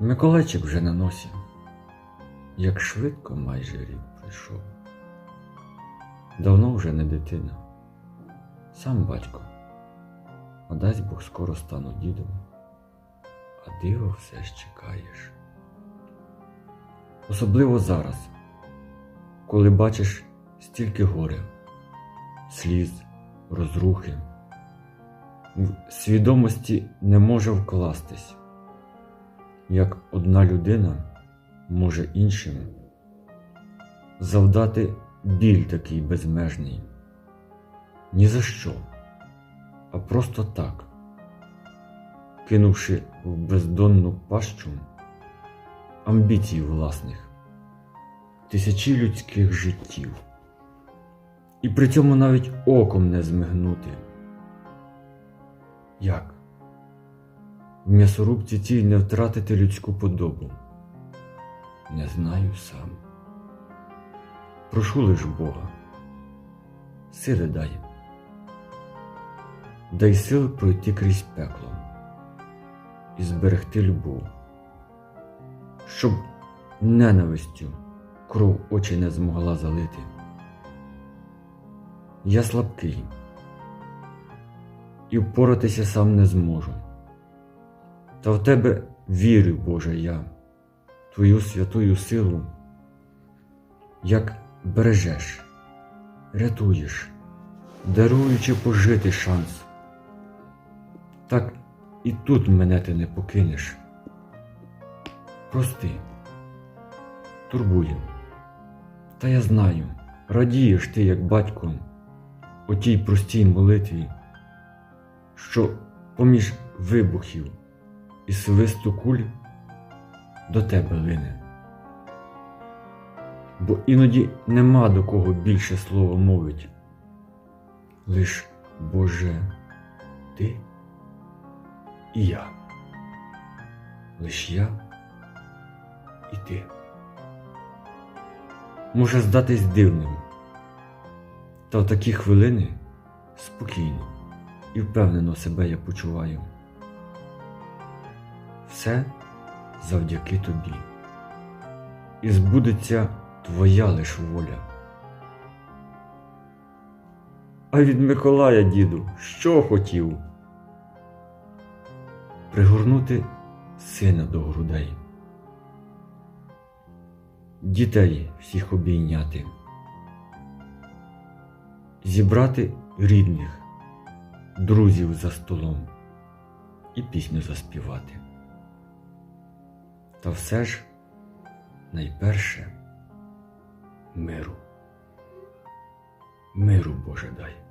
Миколайчик вже на носі, як швидко майже рік пройшов. Давно вже не дитина, сам батько, а дасть Бог скоро стану дідом, а диво все ж чекаєш. Особливо зараз, коли бачиш стільки горя, сліз, розрухи, в свідомості не може вкластись як одна людина може іншим завдати біль такий безмежний. Ні за що, а просто так, кинувши в бездонну пащу амбіцій власних, тисячі людських життів, і при цьому навіть оком не змигнути. Як? М'ясорубці цій не втратити людську подобу? Не знаю сам. Прошу лиш Бога, сили дай, дай сил пройти крізь пекло і зберегти любов, щоб ненавистю кров очі не змогла залити. Я слабкий і впоратися сам не зможу. Та в тебе вірю, Боже, я, Твою святую силу, як бережеш, рятуєш, даруючи пожити шанс. Так і тут мене ти не покинеш. Прости, турбую, та я знаю, радієш ти, як батько, у тій простій молитві, що поміж вибухів і свисту куль до тебе лине. Бо іноді нема до кого більше слова мовить. Лиш Боже, ти і я. Лиш я і ти. Може здатись дивним, та в такі хвилини спокійно і впевнено себе я почуваю. Все завдяки тобі. І збудеться твоя лиш воля. А від Миколая, діду, що хотів? Пригорнути сина до грудей, дітей всіх обійняти, зібрати рідних, друзів за столом і пісню заспівати. Та все ж найперше миру. Миру Боже дай.